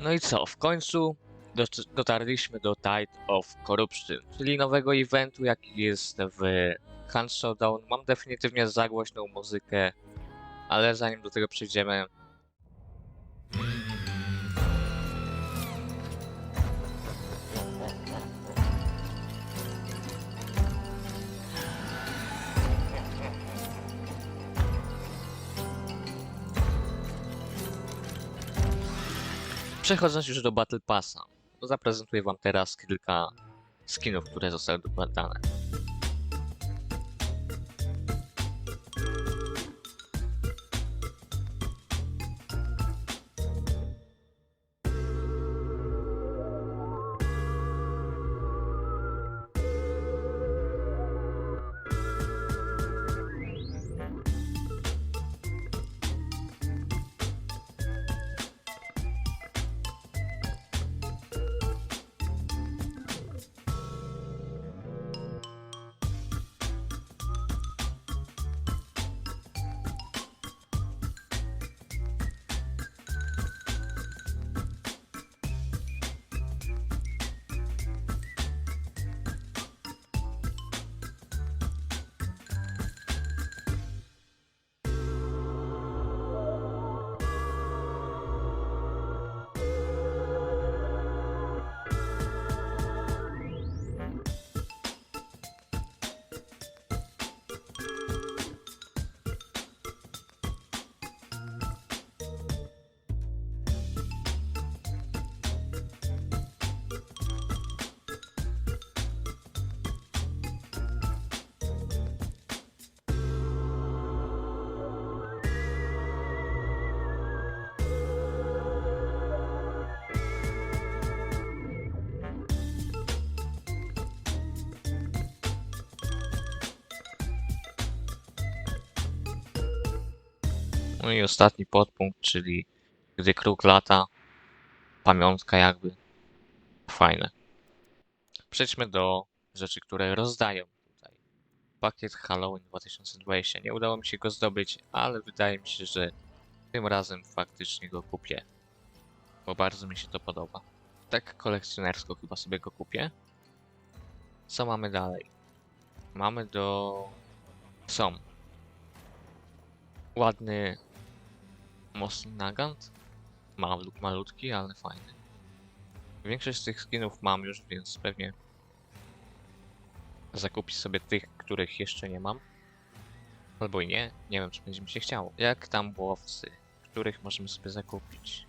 No i co, w końcu dotarliśmy do Tide of Corruption, czyli nowego eventu, jaki jest w Hunt Showdown. Mam definitywnie za głośną muzykę, ale zanim do tego przejdziemy, Przechodząc już do Battle Passa, zaprezentuję wam teraz kilka skinów, które zostały dodane. No i ostatni podpunkt, czyli gdy kruk lata, pamiątka jakby. Fajne. Przejdźmy do rzeczy, które rozdają tutaj. Pakiet Halloween 2020. Nie udało mi się go zdobyć, ale wydaje mi się, że tym razem faktycznie go kupię. Bo bardzo mi się to podoba. Tak kolekcjonersko chyba sobie go kupię. Co mamy dalej? Mamy do... Są. Ładny Mosin Nagant. Maluk, malutki, ale fajny. Większość z tych skinów mam już, więc pewnie zakupić sobie tych, których jeszcze nie mam. Albo i nie, nie wiem czy będzie mi się chciało. Jak tam łowcy, których możemy sobie zakupić?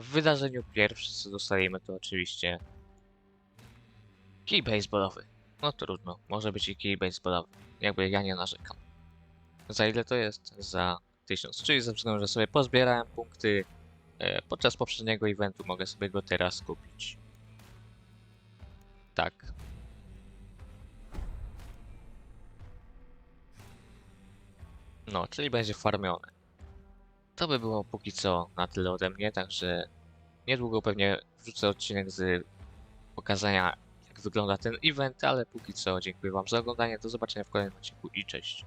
W wydarzeniu pierwszym co dostajemy to oczywiście kij baseballowy. No trudno, może być i kij baseballowy. Jakby ja nie narzekam. Za ile to jest? Za 1000, czyli ze względu, że sobie pozbierałem punkty e, podczas poprzedniego eventu, mogę sobie go teraz kupić. Tak. No, czyli będzie farmione. To by było póki co na tyle ode mnie, także niedługo pewnie wrzucę odcinek z pokazania jak wygląda ten event, ale póki co dziękuję wam za oglądanie, do zobaczenia w kolejnym odcinku i cześć.